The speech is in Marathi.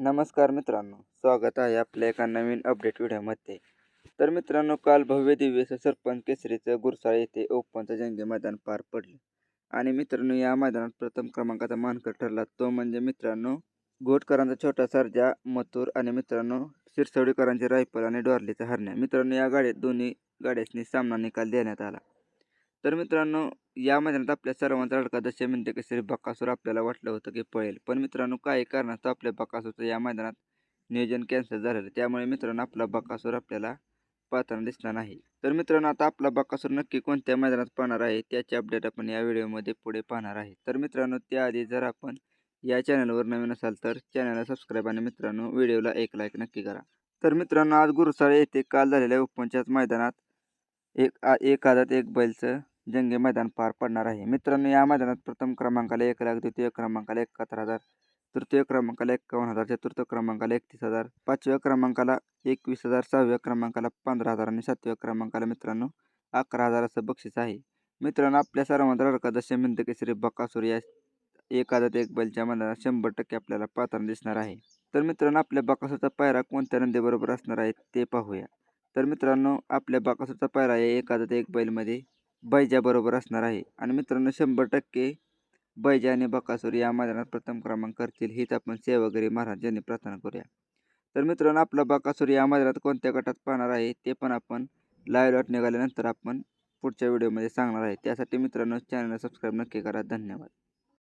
नमस्कार मित्रांनो स्वागत आहे आपल्या एका नवीन अपडेट व्हिडिओमध्ये. तर मित्रांनो काल भव्य दिव्य सरपंच केसरीचं गुरसाळ येथे ओपनचं जंगी मैदान पार पडलं. आणि मित्रांनो या मैदानात प्रथम क्रमांकाचा मानकर ठरला. तो म्हणजे मित्रांनो घोटकरांचा छोटा सरजा मथुर आणि मित्रांनो शिरसवडीकरांचे रायफल आणि डॉर्लीचा हरण्या. मित्रांनो या गाड्यात दोन्ही गाड्यांनी सामना निकाल देण्यात आला. तर मित्रांनो या मैदानात आपल्या सर्वांचा अडका दशे मिनिटे केसरी बकासूर आपल्याला वाटलं होतं की पळेल. पण मित्रांनो काही कारणास्तव आपल्या बकासूरचं या मैदानात नियोजन कॅन्सल झालेलं त्यामुळे मित्रांनो आपला बकासूर आपल्याला पाहताना दिसला नाही. तर मित्रांनो आता आपला बकासूर नक्की कोणत्या मैदानात पाहणार आहे त्याचे अपडेट आपण या व्हिडिओमध्ये पुढे पाहणार आहे. तर मित्रांनो त्याआधी जर आपण या चॅनलवर नवीन असाल तर चॅनलला सबस्क्राईब आणि मित्रांनो व्हिडिओला एक लाईक नक्की करा. तर मित्रांनो आज गुरुसाळे येथे काल झालेल्या उपपंचायत मैदानात एक आ- एक आधात एक बैलचं जंगी मैदान पार पडणार आहे. मित्रांनो या मैदानात प्रथम क्रमांकाला एक लाख द्वितीय क्रमांकाला एकाहत्तर हजार तृतीय क्रमांकाला एकावन्न हजार चतुर्थ क्रमांकाला एकतीस हजार पाचव्या क्रमांकाला एकवीस हजार सहाव्या क्रमांकाला पंधरा हजार आणि सातव्या क्रमांकाला मित्रांनो अकरा हजार असं बक्षीस आहे. मित्रांनो आपल्या सर्वांचा लडका दशे केसरी बकासूर या एक एक बैलच्या मैदानात शंभर टक्के आपल्याला पाहताना दिसणार आहे. तर मित्रांनो आपल्या बकासूरचा पायरा कोणत्या नंदीबरोबर असणार आहे ते पाहूया. तर मित्रांनो आपल्या बकासूरचा पायरा या एक एक बैलमध्ये. बैजाबरोबर असणार आहे. आणि मित्रांनो शंभर टक्के बैजा आणि बकासूर या मैदानात प्रथम क्रमांक करतील. हीच आपण सेवागिरी महाराज यांनी प्रार्थना करूया. तर मित्रांनो आपला बकासूर या मैदानात कोणत्या गटात पाहणार आहे ते पण आपण लाईव्ह लॉट निघाल्यानंतर आपण पुढच्या व्हिडिओमध्ये सांगणार आहे. त्यासाठी मित्रांनो चॅनलला सबस्क्राईब नक्की करा. धन्यवाद.